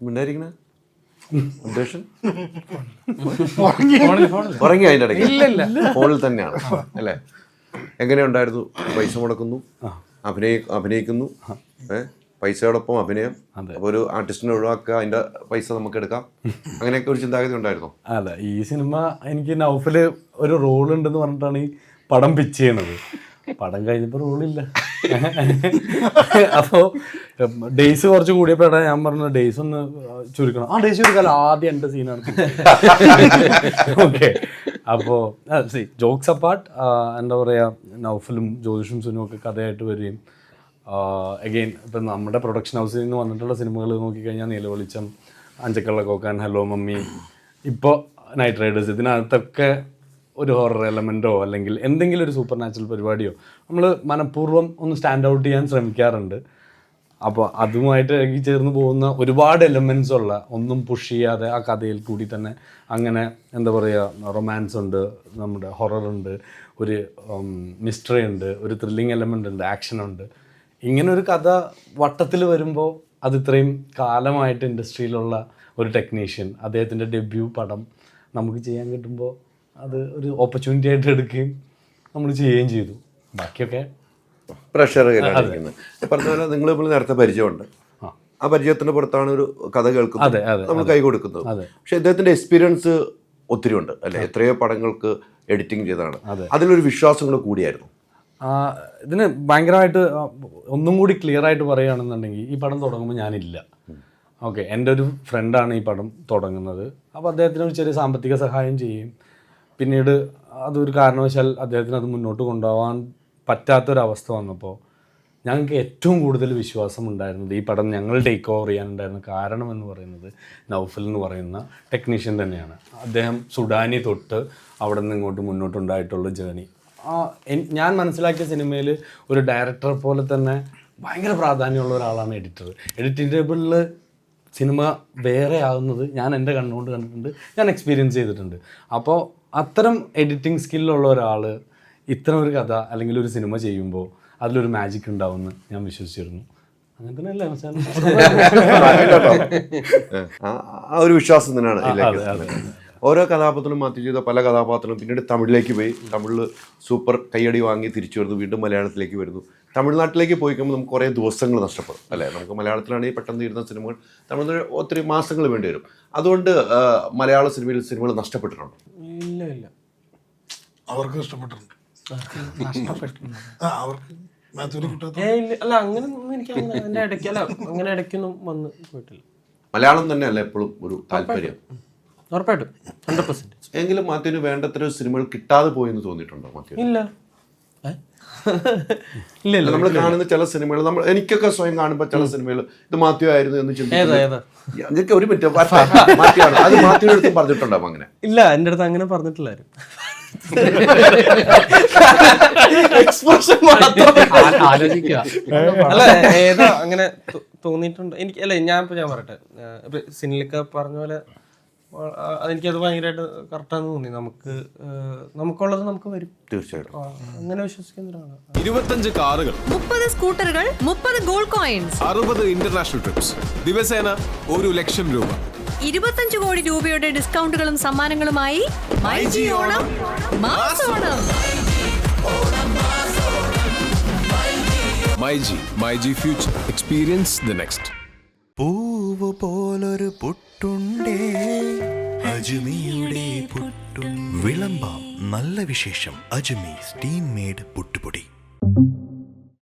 മിണ്ടായിരിക്കണ ഉദ്ദേശം ഉറങ്ങി അതിന്റെ ഇടയ്ക്ക്? ഫോണിൽ തന്നെയാണ് അല്ലേ? എങ്ങനെയുണ്ടായിരുന്നു? പൈസ മുടക്കുന്നു അഭിനയി അഭിനയിക്കുന്നു ഏ? പൈസയോടൊപ്പം അഭിനയം. അപ്പോൾ ഒരു ആർട്ടിസ്റ്റിനെ ഒഴിവാക്കുക അതിന്റെ പൈസ നമുക്ക് എടുക്കാം. അങ്ങനെയൊക്കെ ഒരു ചിന്താഗതി ഉണ്ടായിരുന്നു? അല്ല ഈ സിനിമ എനിക്ക് നൗഫിൽ ഒരു റോൾ ഉണ്ടെന്ന് പറഞ്ഞിട്ടാണ് ഈ പടം പിച്ച് ചെയ്യണത്. പടം കഴിഞ്ഞപ്പോൾ റോളില്ല അപ്പോൾ ഡേയ്സ് കുറച്ച് കൂടിയപ്പോഴാണ് ഞാൻ പറഞ്ഞത് ഡേയ്സ് ഒന്ന് ചുരുക്കണം. ആ ഡേയ്സ് ചുരുക്കാലോ ആദ്യം എന്റെ സീനാണ് ഓക്കെ അപ്പോൾ സി ജോക്സ് അപ്പാർട്ട് എന്താ പറയുക നൗഫലും ജ്യോതിഷും സുനും ഒക്കെ കഥയായിട്ട് വരികയും അഗെയിൻ ഇപ്പം നമ്മുടെ പ്രൊഡക്ഷൻ ഹൗസിൽ നിന്ന് വന്നിട്ടുള്ള സിനിമകൾ നോക്കിക്കഴിഞ്ഞാൽ നിലവിളിച്ചം അഞ്ചക്കള്ള കോക്കാൻ ഹലോ മമ്മി. ഇപ്പോൾ നൈറ്റ് റൈഡേഴ്സ് ഇതിനകത്തൊക്കെ ഒരു ഹൊറർ എലമെന്റോ അല്ലെങ്കിൽ എന്തെങ്കിലും ഒരു സൂപ്പർ നാച്ചുറൽ പരിപാടിയോ നമ്മൾ മനഃപൂർവം ഒന്ന് സ്റ്റാൻഡ് ഔട്ട് ചെയ്യാൻ ശ്രമിക്കാറുണ്ട്. അപ്പോൾ അതുമായിട്ട് ഇറങ്ങി ചേർന്ന് പോകുന്ന ഒരുപാട് എലമെൻസ് ഉള്ള ഒന്നും പുഷ് ചെയ്യാതെ ആ കഥയിൽ കൂടി തന്നെ അങ്ങനെ എന്താ പറയുക റൊമാൻസ് ഉണ്ട് നമ്മുടെ ഹൊറർ ഉണ്ട് ഒരു മിസ്റ്ററി ഉണ്ട് ഒരു ത്രില്ലിംഗ് എലമെന്റ് ഉണ്ട് ആക്ഷൻ ഉണ്ട്. ഇങ്ങനെ ഒരു കഥ വട്ടത്തിൽ വരുമ്പോൾ അത് ഇത്രയും കാലമായിട്ട് ഇൻഡസ്ട്രിയിലുള്ള ഒരു ടെക്നീഷ്യൻ അദ്ദേഹത്തിന്റെ ഡെബ്യൂ പടം നമുക്ക് ചെയ്യാൻ കിട്ടുമ്പോൾ അത് ഒരു ഓപ്പർച്യൂണിറ്റി ആയിട്ട് എടുക്കുകയും നമ്മൾ ചെയ്യുകയും ചെയ്തു. ബാക്കിയൊക്കെ പ്രഷർ പറഞ്ഞാൽ പറഞ്ഞ പോലെ നിങ്ങൾ ഇപ്പോൾ നേരത്തെ പരിചയമുണ്ട്. ആ. പരിചയത്തിന്റെ പുറത്താണ് ഒരു കഥ കേൾക്കുന്നത്. നമ്മൾ കൈ കൊടുക്കുന്നത്. പക്ഷെ ഇദ്ദേഹത്തിന്റെ എക്സ്പീരിയൻസ് ഒത്തിരി ഉണ്ട് അല്ലെ? എത്രയോ പടങ്ങൾക്ക് എഡിറ്റിംഗ് ചെയ്തതാണ്. അതെ. അതിലൊരു വിശ്വാസം കൂടെ കൂടിയായിരുന്നു. ഇതിന് ഭയങ്കരമായിട്ട് ഒന്നും കൂടി ക്ലിയർ ആയിട്ട് പറയുകയാണെന്നുണ്ടെങ്കിൽ ഈ പടം തുടങ്ങുമ്പോൾ ഞാനില്ല. ഓക്കെ എന്റെ ഒരു ഫ്രണ്ടാണ് ഈ പടം തുടങ്ങുന്നത്. അപ്പോൾ അദ്ദേഹത്തിന് ഒരു ചെറിയ സാമ്പത്തിക സഹായം ചെയ്യും. പിന്നീട് അതൊരു കാരണവശാൽ അദ്ദേഹത്തിന് അത് മുന്നോട്ട് കൊണ്ടുപോകാൻ പറ്റാത്തൊരവസ്ഥ വന്നപ്പോൾ ഞങ്ങൾക്ക് ഏറ്റവും കൂടുതൽ വിശ്വാസം ഉണ്ടായിരുന്നത് ഈ പടം ഞങ്ങൾ ടേക്ക് ഓവർ ചെയ്യാനുണ്ടായിരുന്ന കാരണം എന്ന് പറയുന്നത് നൗഫൽ എന്ന് പറയുന്ന ടെക്നീഷ്യൻ തന്നെയാണ്. അദ്ദേഹം സുഡാനി തൊട്ട് അവിടെ നിന്ന് ഇങ്ങോട്ട് മുന്നോട്ടുണ്ടായിട്ടുള്ള ജേണി ഞാൻ മനസ്സിലാക്കിയ സിനിമയിൽ ഒരു ഡയറക്ടർ പോലെ തന്നെ ഭയങ്കര പ്രാധാന്യമുള്ള ഒരാളാണ് എഡിറ്റർ എഡിറ്റിംഗ് ടേബിളിൽ സിനിമ വേറെ ആകുന്നത് ഞാൻ എന്റെ കണ്ണുകൊണ്ട് കണ്ടിട്ടുണ്ട് ഞാൻ എക്സ്പീരിയൻസ് ചെയ്തിട്ടുണ്ട്. അപ്പോൾ അത്തരം എഡിറ്റിംഗ് സ്കില്ലുള്ള ഒരാൾ ഇത്തരം ഒരു കഥ അല്ലെങ്കിൽ ഒരു സിനിമ ചെയ്യുമ്പോൾ അതിലൊരു മാജിക് ഉണ്ടാവുമെന്ന് ഞാൻ വിശ്വസിച്ചിരുന്നു. അങ്ങനെ തന്നെയല്ലേ ആ- ഒരു വിശ്വാസം തന്നെയാണ് ഇതിലേക്ക് അതെ, അതെ. ഓരോ കഥാപാത്രങ്ങളും മാറ്റി ചെയ്ത പല കഥാപാത്രങ്ങളും പിന്നീട് തമിഴിലേക്ക് പോയി. തമിഴിൽ സൂപ്പർ കയ്യടി വാങ്ങി തിരിച്ചു വരുന്നു വീണ്ടും മലയാളത്തിലേക്ക് വരുന്നു. തമിഴ്നാട്ടിലേക്ക് പോയി കഴിയുമ്പോൾ നമുക്ക് കുറേ ദിവസങ്ങൾ നഷ്ടപ്പെടും അല്ലേ? നമുക്ക് മലയാളത്തിലാണെങ്കിൽ പെട്ടെന്ന് ഇരുന്ന സിനിമകൾ തമിഴ്നാട് ഒത്തിരി മാസങ്ങൾ വേണ്ടി വരും. അതുകൊണ്ട് മലയാള സിനിമയിൽ സിനിമകൾ നഷ്ടപ്പെട്ടിട്ടുണ്ട്. ഇല്ല ഇല്ല. അവർക്ക് ഇഷ്ടപ്പെട്ടിട്ടുണ്ട്. ആ അവർക്ക് കിട്ടാത്ത ഇല്ല അല്ല അങ്ങനെ എനിക്ക് അങ്ങനെ അതിന്റെ ഇടയ്ക്ക് അല്ല അങ്ങനെ ഇടയ്ക്കൊന്നും വന്ന് പോയിട്ടില്ല. മലയാളം തന്നെയല്ല എപ്പോഴും ഒരു താല്പര്യം. ഉറപ്പായിട്ടും. ഹൺഡ്രഡ് പെർസെന്റ് എങ്കിലും മാത്യുവിന് വേണ്ടത്ര സിനിമകൾ കിട്ടാതെ പോയി എന്ന് തോന്നിയിട്ടുണ്ടോ മാത്യു ഇല്ല. ഇല്ല നമ്മൾ കാണുന്ന ചില സിനിമകൾ നമ്മൾ എനിക്കൊക്കെ സ്വയം കാണുമ്പോൾ ചില സിനിമകൾ ഇത് മാത്യു ആയിരുന്നു എന്ന് ചിന്തിക്കുന്നു. ചിന്തിക്കുന്നത് ഒരു മിനിറ്റ്. അത് മാത്യുവിന്റെ അടുത്ത് പറഞ്ഞിട്ടുണ്ടാവും അങ്ങനെ. ഇല്ല എന്റെ അടുത്ത് അങ്ങനെ പറഞ്ഞിട്ടില്ലായിരുന്നു. എക്സ്പ്രഷൻ അല്ല ഏതാ അങ്ങനെ തോന്നിയിട്ടുണ്ട്? എനിക്ക് അല്ല ഞാൻ ഇപ്പൊ ഞാൻ പറയട്ടെ. ഏഹ് പറഞ്ഞ പോലെ അതെനിക്കത് ഭയങ്കരമായിട്ട് കറക്റ്റാന്ന് തോന്നി. നമുക്ക് നമുക്കുള്ളത് നമുക്ക് വരും. തീർച്ചയായിട്ടും. അങ്ങനെ വിശ്വസിക്കുന്ന ഒരാളാണ് ഇരുപത്തഞ്ച് കാറുകൾ മുപ്പത് സ്കൂട്ടറുകൾ മുപ്പത് ഗോൾഡ് കോയിൻസ് അറുപത് ഇന്റർനാഷണൽ ട്രിപ്സ് ദിവസേന ഒരു ലക്ഷം രൂപ. ഇരുപത്തഞ്ച് കോടി രൂപയുടെ ഡിസ്കൗണ്ടുകളും സമ്മാനങ്ങളുമായി myG Onam. മാസോണം myG myG future experience the next പൂവ് പോലൊരു പുട്ടുണ്ടേ. അജ്മിയുടെ പുട്ടും. വിളമ്പാം നല്ല വിശേഷം. അജ്മി സ്റ്റീം മേഡ് പുട്ടുപൊടി.